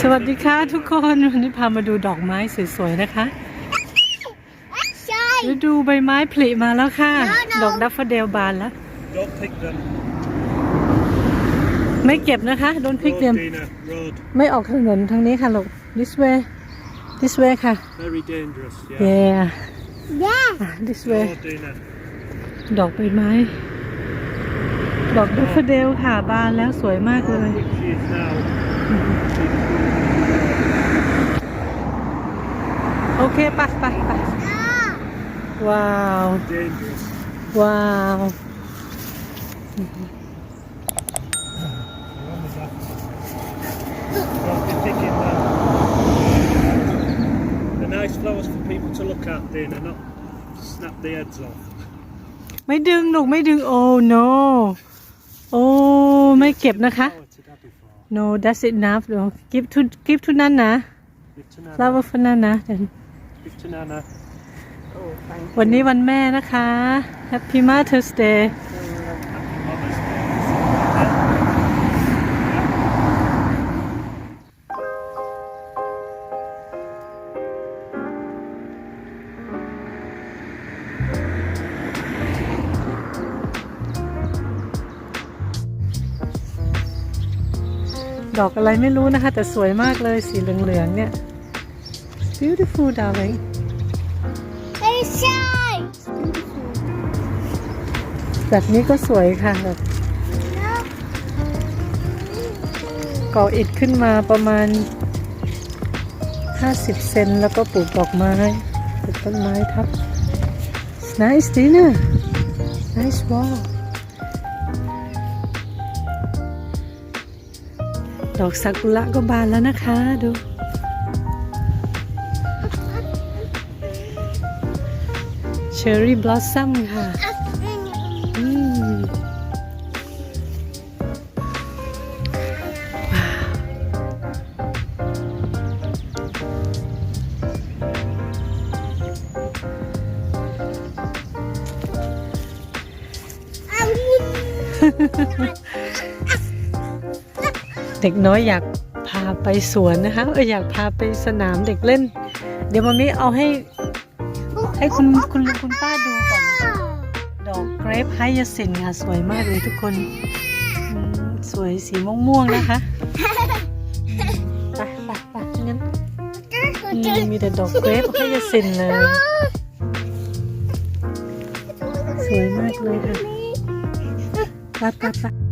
สวัสดีค่ะทุกคนวันนี้พามาดูดอกไม้สวยๆนะคะใช่ฤดูใบไม้ผลิมาแล้วค่ะน้องๆดอกดัฟเฟอร์เดลบานแล้ว Don't pick them. ไม่เก็บนะคะโดนพริก Road, เดียม Dina. Road. ไม่ออกถนนทางนี้ค่ะลูก this way this way ค่ะ Very dangerous. Yeah. yeah แย่อะ this way Road, Dina. ดอกใบไม้ ดอกดัฟเฟอร์เดลค่ะบานแล้วสวยมากเลย Which she is now. โอเคไปไปไปว้าว Dangerous. ว้าว Don't be picking them. They're nice flowers for people to look at, Dina, not snap the heads off. ไม่ดึงลูกไม่ดึงโอ้ no โอ้ ไม่เก็บนะคะ Flower to daddy for. No that's enough เดี๋ยว give to give to นั่นนะ Give to Nana. flower for นั่นนะเดี๋ยว Give to Nana. วันนี้วันแม่นะคะ Happy Mother's Day ดอกอะไรไม่รู้นะคะ แต่สวยมากเลยสีเหลืองๆเนี่ย beautiful darling ไม่ใช่แบบนี้ก็สวยค่ะแบบแล้วก่ออิฐขึ้นมาประมาณ 50 เซนแล้วก็ปลูกดอกไม้ปลูกต้นไม้ทับ nice Dina nice wall ดอกซากุระก็บานแล้วนะคะดูเชอร์รี่บลอสซัมค่ะอืมอันนี้เด็กน้อยอยากพาไปสวนนะคะเอออยากพาไปสนามเด็กเล่น เดี๋ยวมามิเอาให้ให้คุณคุณลุงคุณป้าดูก่อนดอกเกรปไฮยาซินค่ะสวยมากเลยทุกคนสวยสีม่วงๆนะคะไปไปไปงั้นมมีแต่ดอกเกรปไฮยาซินเลยสวยมากเลยค่ะไปไปไป